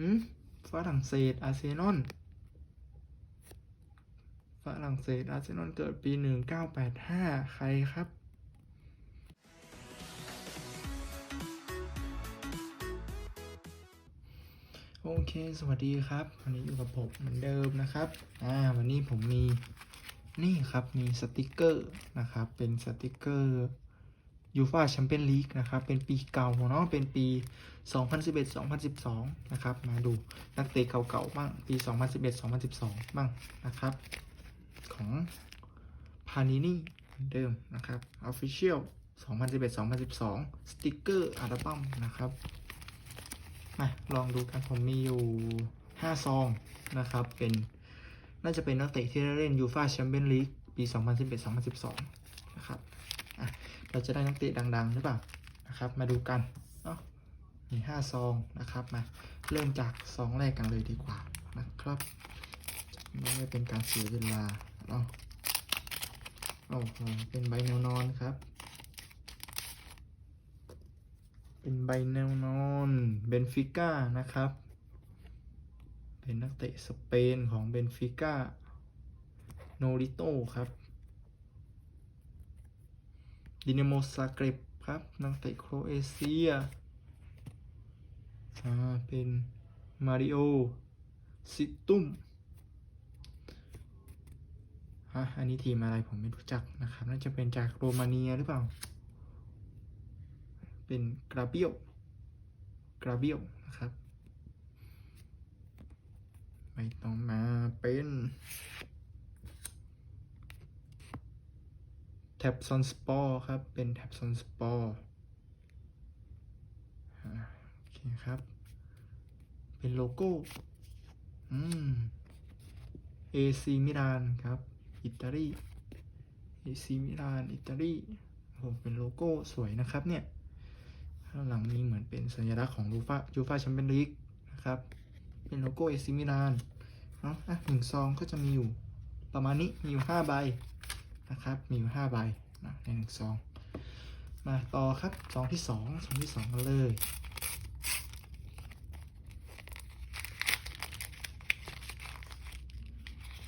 หืมฝรั่งเศสอาร์เซนอลฝรั่งเศสอาร์เซนอลเกิดปีหนึ่งเก้าแปดห้าใครครับ โอเค สวัสดีครับ วันนี้อยู่กับผมเหมือนเดิมนะครับ อ่า วันนี้ผมมี นี่ครับ มีสติกเกอร์นะครับ เป็นสติกเกอร์ ยูฟาแชมเปี้ยนลีกนะครับ เป็นปีเก่าเนาะ เป็นปี 2011-2012 นะครับ มาดูนักเตะเก่าๆบ้าง ปี 2011-2012 บ้างนะครับ ของพานินี่เหมือนเดิมนะครับ Official 2011-2012 สติกเกอร์อัลบั้มนะครับมาลองดูกันผมมีอยู่ 5 ซองนะครับ เป็นน่าจะเป็นนักเตะที่ได้เล่นยูฟาแชมเปี้ยนลีกปี 2011-2012 นะครับอะ เราจะได้นักเตะดังๆหรือเปล่านะครับ มาดูกันเนาะมี5ซองนะครับมาเริ่มจากซองแรกกันเลยดีกว่านะครับไม่เป็นการเสียเวลาเนาะโอ้โหเป็นใบแนวนอนครับ เป็นใบแนวนอนเบนฟิก้านะครับ เป็นนักเตะสเปนของเบนฟิก้าโนริโตครับ ดินาโมซาเกรบครับนักเตะโครเอเชียอ่าเป็นมาริโอซิตุมฮะอันนี้ทีมอะไรผมไม่รู้จักนะครับ น่าจะเป็นจากโรมาเนียหรือเปล่า เป็นกราเบียลกราเบียลนะครับไม่ต้อมาเป็น แท็บซอนสปอร์ครับ เป็นแท็บซอนสปอร์โอเคครับ เป็นโลโก้ อืม AC มิลานครับ อิตาลี AC มิลาน อิตาลีโอ้โหเป็นโลโก้สวยนะครับเนี่ย ข้างหลังมีเหมือนเป็นสัญลักษณ์ของยูฟายูฟาแชมเปี้ยนลีกนะครับ เป็นโลโก้เอซิมิลาน เนาะอะหนึ่งซองก็จะมีอยู่ประมาณนี้ มีอยู่ห้าใบ นะครับ มีอยู่ห้าใบนะในหนึ่งซอง มาต่อครับซองที่สองซองที่สองกันเลย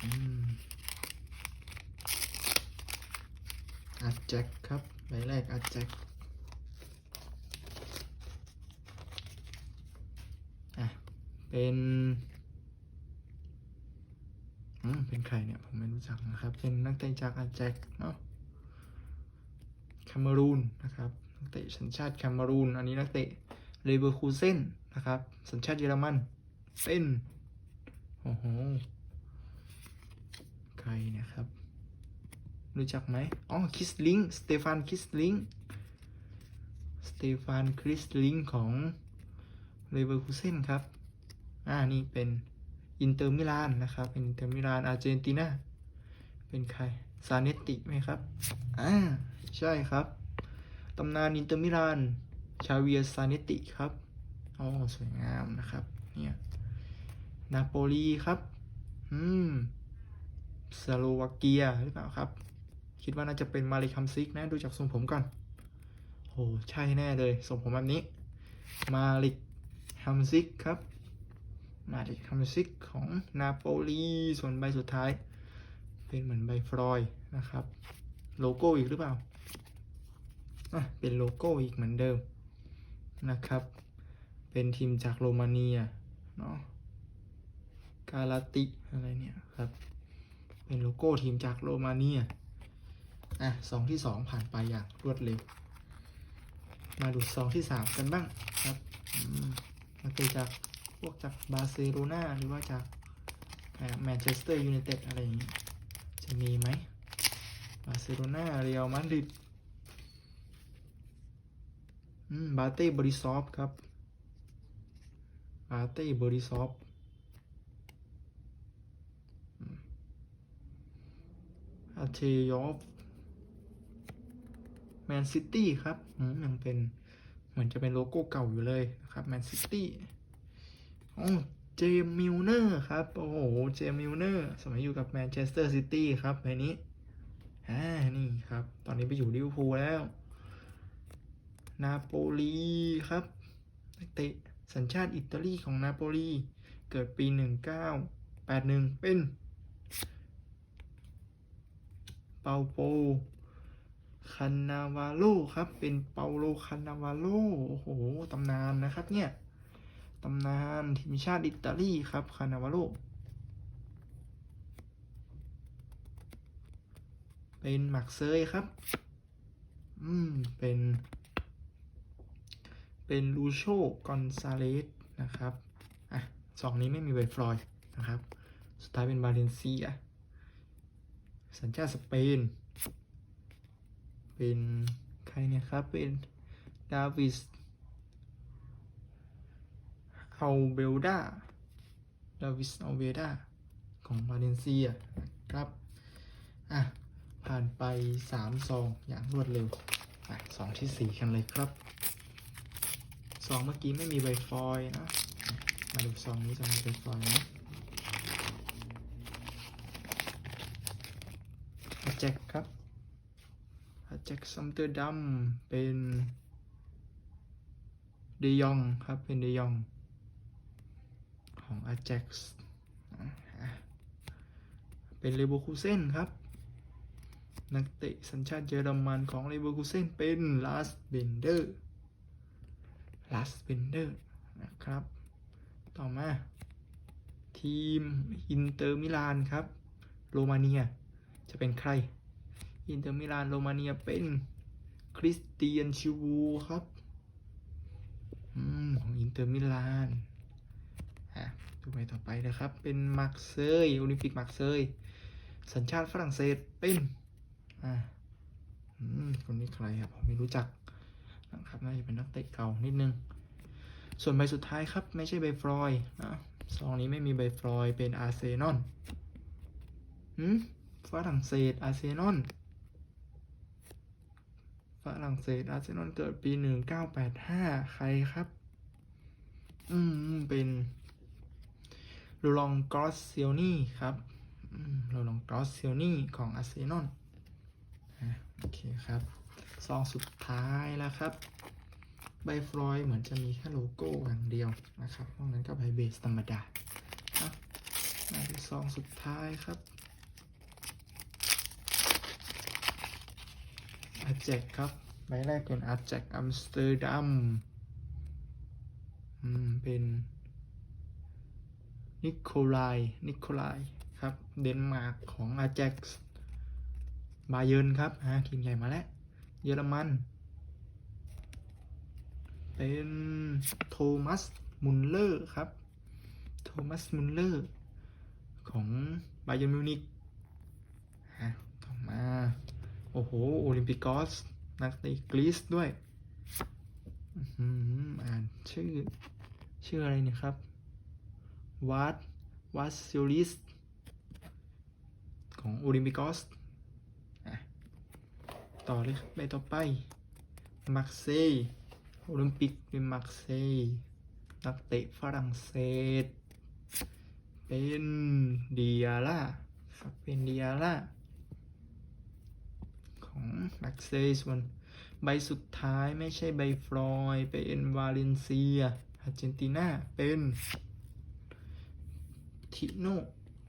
อืมอาแจ็คครับใบแรกอาแจ็คเป็น เป็นใครเนี่ย ผมไม่รู้จักนะครับเป็นนักเตะจากอาแจ็คเนาะแคนารูนนะครับ นักเตะสัญชาติแคนารูน อันนี้นักเตะเลเวอร์คูเซนนะครับ สัญชาติเยอรมัน เป็น โอ้โห ใครนะครับ รู้จักไหมอ๋อ คิสลิง สเตฟาน คิสลิง สเตฟาน คริสลิงของเลเวอร์คูเซนครับ อ่า นี่เป็น อินเตอร์มิลานนะครับ เป็นอินเตอร์มิลานอาร์เจนตินาเป็นใคร ซาเนติไหมครับ อ่า ใช่ครับ ตำนานอินเตอร์มิลาน ชาเวียซาเนติครับ อ๋อ สวยงามนะครับ เนี่ย นาโปลีครับ อืม สโลวาเกียหรือเปล่าครับ คิดว่าน่าจะเป็นมาริคัมซิกนะ ดูจากทรงผมก่อน โอ้ใช่แน่เลยทรงผมแบบนี้ มาริกฮัมซิกครับ มาริกฮัมซิกของนาโปลีส่วนใบสุดท้าย เป็นเหมือนใบฟรอยนะครับ โลโก้อีกหรือเปล่าอะเป็นโลโก้อีกเหมือนเดิมนะครับ เป็นทีมจากโรมาเนียเนาะกาลาติอะไรเนี่ยครับ เป็นโลโก้ทีมจากโรมาเนียอะสองที่สองผ่านไปอย่างรวดเร็ว มาดูซองที่สามกันบ้างครับมนักเตะจาก พวกจากบาร์เซโลนาหรือว่าจากแมนเชสเตอร์ยูไนเต็ดอะไรอย่างนี้ จะมีไหมบาร์เซโลนาเรอัลมาดริดอืมบาเต้บริซอฟครับบาเต้บริซอฟอาเทยอฟแมนซิตี้ครับอืมยังเป็นเหมือนจะเป็นโลโก้เก่าอยู่เลยนะครับแมนซิตี้ เจมมิลเนอร์ครับ โอ้โห เจมมิลเนอร์สมัยอยู่กับแมนเชสเตอร์ซิตี้ครับใบนี้อ่านี่ครับ ตอนนี้ไปอยู่ลิเวอร์พูลแล้ว นาโปลีครับนักเตะสัญชาติอิตาลีของนาโปลี เกิดปี 1981 เป็น เปาโปคานาวาโลครับ เป็นเปาโลคานาวาโล โอ้โห ตำนานนะครับเนี่ย ตำนานทีมชาติอิตาลีครับ คานาวาโลเป็นหมักเซยครับ อืม เป็น เป็นลูโชกอนซาเลสนะครับ อะสองนี้ไม่มีไวฟลอยด์นะครับ สุดท้ายเป็นบาเลนเซีย สัญชาติสเปน เป็นใครเนี่ยครับ เป็นดาวิสาเบลดาดาวิสเอาเบลดาของบาเลเซียครับ อะ ผ่านไปสามซองอย่างรวดเร็วอะสองที่สี่กันเลยครับซองเมื่อกี้ไม่มีใบฟอยนะมาดูซองนี้จะมีใบฟอยนะอาแจ็คครับอาแจ็คซัมเตอร์ดัมเป็นเดยองครับเป็นเดยอง ของอาแจ็กซ์เป็นเลโบคูเซนครับ นักเตะสัญชาติเยอรมันของเลเวอร์คูเซนเป็นลาสเบนเดอร์ลาสเบนเดอร์นะครับ ต่อมา ทีมอินเตอร์มิลานครับ โรมาเนียจะเป็นใคร อินเตอร์มิลานโรมาเนียเป็นคริสเตียนชิวูครับ อืม ของอินเตอร์มิลาน อะดูไปต่อไปนะครับ เป็นมาร์เซยโอลิมปิกมาร์เซยสัญชาติฝรั่งเศสเป็นอ่าอืมคนนี้ใครครับผมไม่รู้จักนะครับน่าจะเป็นนักเตะเก่านิดนึง ส่วนใบสุดท้ายครับ ไม่ใช่ใบฟลอยนะซองนี้ไม่มีใบฟลอยเป็นอาร์เซนอลหืมฝรั่งเศสอาร์เซนอลฝรั่งเศสอาร์เซนอลเกิดปีหนึ่งเก้าแปดห้าใครครับ อืม เป็น ลูลองกรอสเซียนี่ครับอืมลูลองกรอสเซียนี่ของอาร์เซนอลอะโอเคครับซองสุดท้ายแล้วครับ ใบฟลอยด์เหมือนจะมีแค่โลโก้อย่างเดียวนะครับนอกนั้นก็ใบเบสธรรมดาอะมาดูซองสุดท้ายครับอาร์แจกครับ ใบแรกเป็นอาร์แจกอัมสเตอร์ดัม อืม เป็น นิโคลายนิโคลายครับเดนมาร์กของอาแจ็กซ์บาเยิร์นครับฮะทีมใหญ่มาแล้ว เยอรมัน เป็นโทมัสมุลเลอร์ครับ โทมัสมุลเลอร์ของบาเยิร์นมิวนิกฮะต่อมา โอ้โห โอลิมปิกอส นักเตะกรีซด้วยอื้มอ่านชื่อ ชื่ออะไรเนี่ยครับ วัดวัดซิลิสของโอลิมปิกอสต่อเลยครับไปต่อไปมาร์เซย์โอลิมปิกเป็นมาร์เซย์นักเตะฝรั่งเศส เป็นเดียร่าเป็นเดียร่าของมาร์เซย์ส่วนใบสุดท้ายไม่ใช่ใบฟลอย เป็นวาเลนเซียอาร์เจนตินาเป็น ทิโน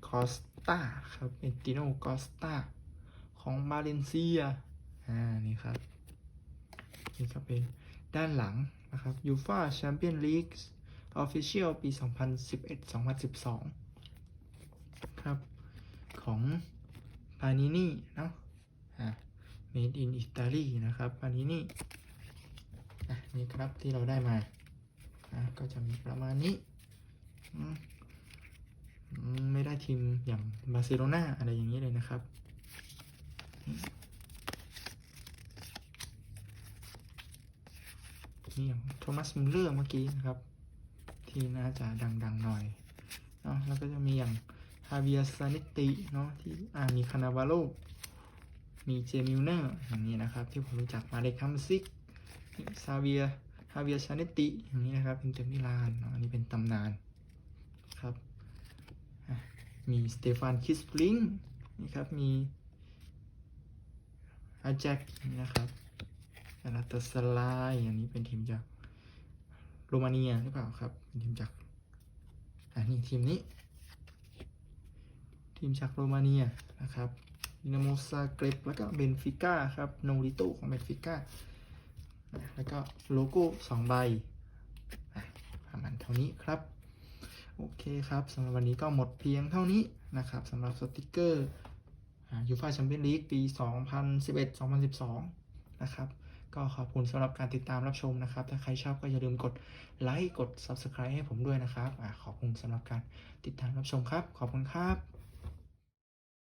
คอสตาครับเป็นติโนคอสตาของบาเลนเซีย อ่า นี่ครับ นี่ก็เป็นด้านหลังนะครับยูฟาแชมเปี้ยนลีกออฟฟิเชียลปี 2011-2012 ครับ ของปานินี่เนาะอ่า made in Italy นะครับปานินี่อะนี่ครับที่เราได้มาอะก็จะมีประมาณนี้อืม ทีมอย่างบาร์เซโลนาอะไรอย่างนี้เลยนะครับ นี่อย่างโทมัสมุลเลอร์เมื่อกี้นะครับ ที่น่าจะดังๆหน่อยเนาะแล้วก็จะมีอย่างฮาเวียซานิติเนาะที่อ่ามีคานาวาโลมีเจมิลเนอร์อย่างนี้นะครับ ที่ผมรู้จักมาเด็กคัมซิกซาเวียฮาเวียชาเนติอย่างนี้นะครับอินเตอร์มิลานเนาะอันนี้เป็นตำนาน มีสเตฟานคิสปลิงนี่ครับ มีอาแจ็คนี่นะครับอาราตาสลายอันนี้เป็นทีมจากโรมาเนียหรือเปล่าครับ เป็นทีมจากอ่านี่ทีมนี้ ทีมจากโรมาเนียนะครับดินาโมซาเกรบแล้วก็เบนฟิก้าครับโนริโตของเบนฟิก้าแล้วก็โลโก้สองใบอะประมาณเท่านี้ครับ โอเคครับสำหรับวันนี้ก็หมดเพียงเท่านี้นะครับสำหรับสติกเกอร์ยูฟ่าแชมเปี้ยนลีกปี 2011-2012 นะครับ ก็ขอบคุณสำหรับการติดตามรับชมนะครับ ถ้าใครชอบก็อย่าลืมกดไลค์กด Subscribe ให้ผมด้วยนะครับอขอบคุณสำหรับการติดตามรับชมครับ ขอบคุณครับ